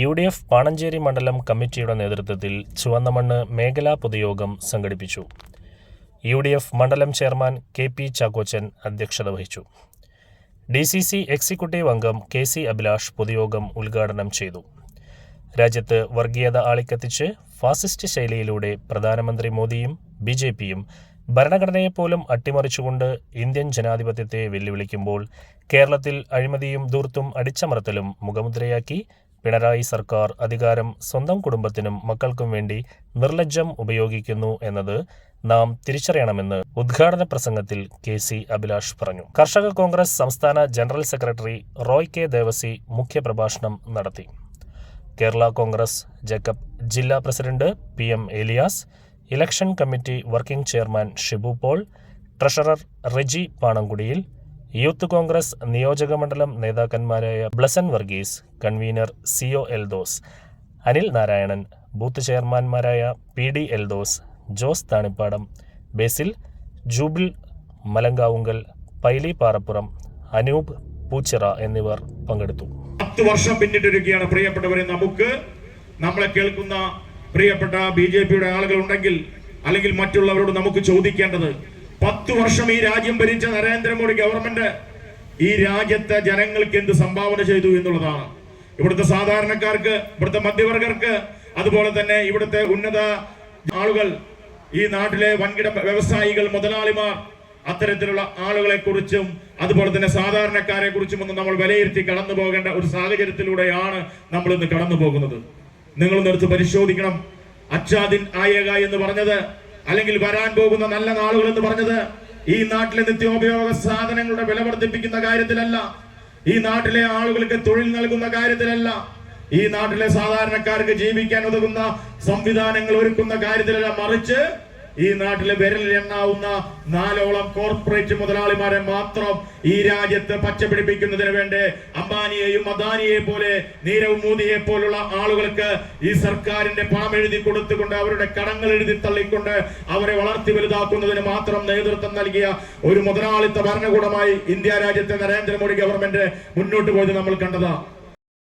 U D F Panancheri മണ്ഡലം കമ്മിറ്റിയുടെ നേതൃത്വത്തിൽ ചുവന്നമണ്ണ് മേഖലാ പൊതുയോഗം സംഘടിപ്പിച്ചു. യു ഡി എഫ് മണ്ഡലം ചെയർമാൻ കെ പി ചാക്കോച്ചൻ അധ്യക്ഷത വഹിച്ചു. ഡി സി സി എക്സിക്യൂട്ടീവ് അംഗം കെ സി അഭിലാഷ് പൊതുയോഗം ഉദ്ഘാടനം ചെയ്തു. രാജ്യത്ത് വർഗീയത ആളിക്കത്തിച്ച് ഫാസിസ്റ്റ് ശൈലിയിലൂടെ പ്രധാനമന്ത്രി മോദിയും ബി ജെ പിയും ഭരണഘടനയെപ്പോലും അട്ടിമറിച്ചുകൊണ്ട് ഇന്ത്യൻ ജനാധിപത്യത്തെ വെല്ലുവിളിക്കുമ്പോൾ കേരളത്തിൽ അഴിമതിയും ധൂർത്തും അടിച്ചമർത്തലും മുഖമുദ്രയാക്കി പിണറായി സർക്കാർ അധികാരം സ്വന്തം കുടുംബത്തിനും മക്കൾക്കും വേണ്ടി നിർലജ്ജം ഉപയോഗിക്കുന്നു എന്നത് നാം തിരിച്ചറിയണമെന്ന് ഉദ്ഘാടന പ്രസംഗത്തിൽ കെ സി അഭിലാഷ് പറഞ്ഞു. കർഷക കോൺഗ്രസ് സംസ്ഥാന general secretary Roy K Devassy മുഖ്യപ്രഭാഷണം നടത്തി. കേരള കോൺഗ്രസ് ജേക്കബ് ജില്ലാ president P M Elias election committee working chairman Shibu Paul treasurer Reji പാണങ്കുടിയിൽ youth Congress നിയോജകമണ്ഡലം നേതാക്കന്മാരായ Blesson Varghese convener C O Eldhose Anil Narayanan booth ചെയർമാൻമാരായ P D Eldhose Jose Thanippadam Basil Jubil Malankavungal Paily Parappuram Anoop Poochira എന്നിവർ പങ്കെടുത്തു. പത്ത് വർഷം പിന്നിട്ടിരിക്കുകയാണ് പ്രിയപ്പെട്ടവരെ നമുക്ക്. നമ്മളെ കേൾക്കുന്ന പ്രിയപ്പെട്ട ബി ജെ പിയുടെ ആളുകൾ ഉണ്ടെങ്കിൽ അല്ലെങ്കിൽ മറ്റുള്ളവരോട് നമുക്ക് ചോദിക്കേണ്ടത് പത്ത് വർഷം ഈ രാജ്യം ഭരിച്ച നരേന്ദ്രമോദി ഗവൺമെന്റ് ഈ രാജ്യത്തെ ജനങ്ങൾക്ക് എന്ത് സംഭാവന ചെയ്തു എന്നുള്ളതാണ്. ഇവിടുത്തെ സാധാരണക്കാർക്ക് ഇവിടുത്തെ മധ്യവർഗർക്ക് അതുപോലെ തന്നെ ഇവിടുത്തെ ഉന്നത ആളുകൾ ഈ നാട്ടിലെ വൻകിട വ്യവസായികൾ മുതലാളിമാർ അത്തരത്തിലുള്ള ആളുകളെ കുറിച്ചും അതുപോലെ തന്നെ സാധാരണക്കാരെ കുറിച്ചും ഒന്ന് നമ്മൾ വിലയിരുത്തി കടന്നു പോകേണ്ട ഒരു സാഹചര്യത്തിലൂടെയാണ് നമ്മൾ ഇന്ന് കടന്നു പോകുന്നത്. നിങ്ങൾ നിർത്ത് പരിശോധിക്കണം. അച്ചാദിൻ ആയേക എന്ന് പറഞ്ഞത് അല്ലെങ്കിൽ വരാൻ പോകുന്ന നല്ല നാളുകൾ എന്ന് പറഞ്ഞത് ഈ നാട്ടിലെ നിത്യോപയോഗ സാധനങ്ങളുടെ വില വർദ്ധിപ്പിക്കുന്ന കാര്യത്തിലല്ല. ഈ നാട്ടിലെ ആളുകൾക്ക് തൊഴിൽ നൽകുന്ന കാര്യത്തിലല്ല. ഈ നാട്ടിലെ സാധാരണക്കാർക്ക് ജീവിക്കാൻ ഉതകുന്ന സംവിധാനങ്ങൾ ഒരുക്കുന്ന കാര്യത്തിലല്ല. മറിച്ച് ഈ നാട്ടിലെ വിരലിൽ എണ്ണാവുന്ന നാലോളം കോർപ്പറേറ്റ് മുതലാളിമാരെ മാത്രം ഈ രാജ്യത്ത് പച്ചപിടിപ്പിക്കുന്നതിന് വേണ്ടി അംബാനിയെയും അദാനിയെ പോലെ നീരവ് മോദിയെ പോലുള്ള ആളുകൾക്ക് ഈ സർക്കാരിന്റെ പണം എഴുതി കൊടുത്തുകൊണ്ട് അവരുടെ കടങ്ങൾ എഴുതി തള്ളിക്കൊണ്ട് അവരെ വളർത്തി വലുതാക്കുന്നതിന് മാത്രം നേതൃത്വം നൽകിയ ഒരു മുതലാളിത്ത ഭരണകൂടമായി ഇന്ത്യ രാജ്യത്തെ നരേന്ദ്രമോദി ഗവൺമെന്റ് മുന്നോട്ട് പോയത് നമ്മൾ കണ്ടതാ.